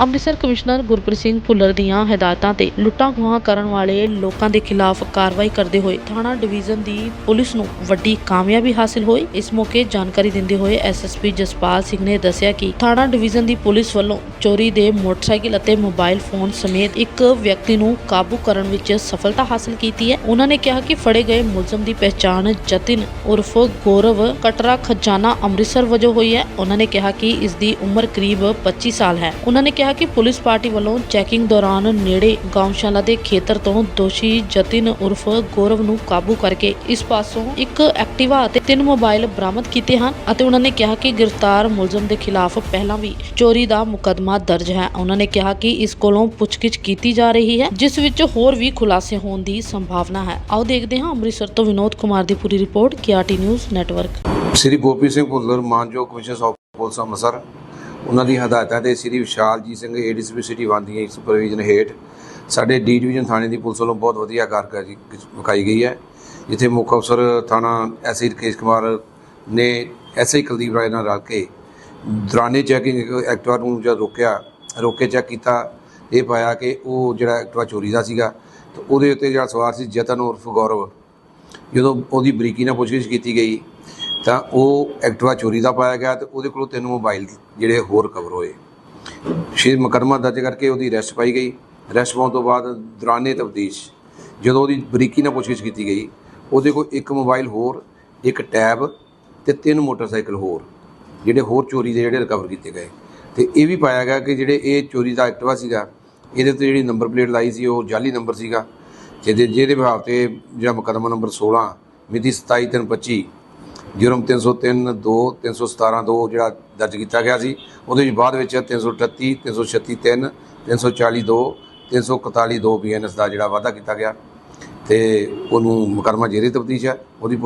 Amritsar commissioner Gurpreet Singh Bhullar ਦੀਆਂ ਹਦਾਇਤਾਂ ਤੇ ਲੁੱਟਾਂ ਖੋਹਾਂ ਕਰਨ ਵਾਲੇ ਲੋਕਾਂ ਦੇ ਖਿਲਾਫ ਕਾਰਵਾਈ ਕਰਦੇ ਹੋਏ ਥਾਣਾ ਡਿਵੀਜ਼ਨ ਦੀ ਪੁਲਿਸ ਨੂੰ ਵੱਡੀ ਕਾਮਯਾਬੀ ਹਾਸਲ ਹੋਈ। ਇਸ ਮੌਕੇ ਜਾਣਕਾਰੀ ਦਿੰਦੇ ਹੋਏ ਐਸਐਸਪੀ ਜਸਪਾਲ ਸਿੰਘ ਨੇ ਦੱਸਿਆ ਕਿ ਥਾਣਾ ਡਿਵੀਜ਼ਨ ਦੀ ਪੁਲਿਸ ਵੱਲੋਂ ਚੋਰੀ ਦੇ ਮੋਟਰਸਾਈਕਲ ਅਤੇ ਮੋਬਾਈਲ ਫੋਨ ਸਮੇਤ ਇੱਕ ਵਿਅਕਤੀ ਨੂੰ ਕਾਬੂ ਕਰਨ ਵਿੱਚ ਸਫਲਤਾ ਹਾਸਲ ਕੀਤੀ ਹੈ। ਉਹਨਾਂ ਨੇ ਕਿਹਾ ਕਿ ਫੜੇ ਗਏ ਮੁਲਜ਼ਮ ਦੀ ਪਹਿਚਾਣ ਜਤਿਨ ਉਰਫ ਗੌਰਵ ਕਟਰਾ ਖਜ਼ਾਨਾ ਅੰਮ੍ਰਿਤਸਰ ਵਜੋਂ ਹੋਈ ਹੈ। ਉਹਨਾਂ ਨੇ ਕਿਹਾ ਕਿ ਇਸ ਦੀ ਉਮਰ ਕਰੀਬ 25 ਸਾਲ ਹੈ। ਉਹਨਾਂ ਨੇ ਕਿਹਾ ਕਿ ਪੁਲਿਸ ਪਾਰਟੀ ਵੱਲੋਂ ਚੈਕਿੰਗ ਦੌਰਾਨ ਨੇੜੇ ਗਾਂਵਸ਼ਾਲਾ ਦੇ ਖੇਤਰ ਤੋਂ ਦੋਸ਼ੀ ਜਤਿਨ ਉਰਫ ਗੌਰਵ ਨੂੰ ਕਾਬੂ ਕਰਕੇ ਇਸ ਪਾਸੋਂ ਇੱਕ ਐਕਟਿਵਾ ਅਤੇ ਤਿੰਨ ਮੋਬਾਈਲ ਬਰਾਮਦ ਕੀਤੇ ਹਨ ਅਤੇ ਉਹਨਾਂ ਨੇ ਕਿਹਾ ਕਿ ਗ੍ਰਿਫਤਾਰ ਮੁਲਜ਼ਮ ਦੇ ਖਿਲਾਫ ਪਹਿਲਾਂ ਵੀ ਚੋਰੀ ਦਾ ਮੁਕੱਦਮਾ ਦਰਜ ਹੈ। ਉਹਨਾਂ ਨੇ ਕਿਹਾ ਕਿ ਇਸ ਕੋਲੋਂ ਪੁੱਛਗਿੱਛ ਕੀਤੀ ਜਾ ਰਹੀ ਹੈ, ਜਿਸ ਵਿੱਚ ਹੋਰ ਵੀ ਖੁਲਾਸੇ ਹੋਣ ਦੀ ਸੰਭਾਵਨਾ ਹੈ। ਆਓ ਦੇਖਦੇ ਹਾਂ ਅੰਮ੍ਰਿਤਸਰ ਤੋਂ ਵਿਨੋਦ ਕੁਮਾਰ ਦੀ ਪੂਰੀ ਰਿਪੋਰਟ ਕਿਆਟੀ ਨਿਊਜ਼ ਨੈਟਵਰਕ। ਸ੍ਰੀ ਗੋਪੀ ਸਿੰਘ ਭੁੱਲਰ ਮਾਨਯੋਗ ਕਮਿਸ਼ਨਰ ਆਫ ਪੁਲਿਸ ਅੰਮ੍ਰਿਤਸਰ ਉਹਨਾਂ ਦੀ ਹਦਾਇਤਾਂ ਤੇ Shri Vishaljit Singh ADCP city one ਦੀ ਸੁਪਰਵਿਜ਼ਨ ਹੇਠ ਸਾਡੇ ਡੀ ਡਿਵੀਜ਼ਨ ਥਾਣੇ ਦੀ ਪੁਲਿਸ ਵੱਲੋਂ ਬਹੁਤ ਵਧੀਆ ਕਾਰਗੁਜ਼ਾਰੀ ਵਿਖਾਈ ਗਈ ਹੈ, ਜਿੱਥੇ ਮੁੱਖ ਅਫਸਰ ਥਾਣਾ ਐਸਆਈ ਰਕੇਸ਼ ਕੁਮਾਰ ਨੇ ਐਸਆਈ ਕੁਲਦੀਪ ਰਾਏ ਨਾਲ ਰਲ ਕੇ ਦੌਰਾਨੇ ਚੈਕਿੰਗ ਐਕਟਿਵਾ ਨੂੰ ਜਦ ਰੋਕਿਆ, ਰੋਕੇ ਚੈੱਕ ਕੀਤਾ, ਇਹ ਪਾਇਆ ਕਿ ਉਹ ਜਿਹੜਾ ਐਕਟਿਵਾ ਚੋਰੀ ਦਾ ਸੀਗਾ, ਤੇ ਉਹਦੇ ਉੱਤੇ ਜਿਹੜਾ ਸਵਾਰ ਸੀ ਜਤਨ ਉਰਫ ਗੌਰਵ, ਜਦੋਂ ਉਹਦੀ ਬਰੀਕੀ ਨਾਲ ਪੁੱਛਗਿੱਛ ਕੀਤੀ ਗਈ ਤਾਂ ਉਹ ਐਕਟਿਵਾ ਚੋਰੀ ਦਾ ਪਾਇਆ ਗਿਆ ਤੇ ਉਹਦੇ ਕੋਲੋਂ ਤਿੰਨ ਮੋਬਾਈਲ ਜਿਹੜੇ ਹੋਰ ਰਿਕਵਰ ਹੋਏ। ਸ਼ੇ ਮੁਕੱਦਮਾ ਦਰਜ ਕਰਕੇ ਉਹਦੀ ਅਰੈਸਟ ਪਾਈ ਗਈ। ਅਰੈਸਟ ਪਾਉਣ ਤੋਂ ਬਾਅਦ ਦੌਰਾਨੇ ਤਫਤੀਸ਼, ਜਦੋਂ ਉਹਦੀ ਬਰੀਕੀ ਨਾਲ ਪੁੱਛਗਿੱਛ ਕੀਤੀ ਗਈ, ਉਹਦੇ ਕੋਲ ਇੱਕ ਮੋਬਾਈਲ ਹੋਰ, ਇੱਕ ਟੈਬ ਤੇ ਤਿੰਨ ਮੋਟਰਸਾਈਕਲ ਹੋਰ, ਜਿਹੜੇ ਹੋਰ ਚੋਰੀ ਦੇ ਜਿਹੜੇ ਰਿਕਵਰ ਕੀਤੇ ਗਏ। ਤੇ ਇਹ ਵੀ ਪਾਇਆ ਗਿਆ ਕਿ ਜਿਹੜੇ ਇਹ ਚੋਰੀ ਦਾ ਐਕਟਿਵਾ ਸੀਗਾ, ਇਹਦੇ ਤੇ ਜਿਹੜੀ ਨੰਬਰ ਪਲੇਟ ਲਾਈ ਸੀ, ਉਹ ਜਾਲੀ ਨੰਬਰ ਸੀਗਾ, ਜਿਹਦੇ ਜਿਹਦੇ ਵਿਭਾਗ ਤੇ ਜਿਹੜਾ ਮੁਕੱਦਮਾ ਨੰਬਰ 16 ਮਿਤੀ 27/3/25 ਜੁਰਮ 303 2 317 2 ਜਿਹੜਾ ਦਰਜ ਕੀਤਾ ਗਿਆ ਸੀ, ਉਹਦੇ ਵਿੱਚ ਬਾਅਦ ਵਿੱਚ 338 336 3 340 2 341 2 ਬੀਐਨਐਸ ਦਾ ਜਿਹੜਾ ਵਾਅਦਾ ਕੀਤਾ ਗਿਆ। ਤੇ ਉਹਨੂੰ ਮੁਕੱਦਮਾ ਜੇਰੀ ਤਫਤੀਸ਼ ਹੈ ਉਹਦੀ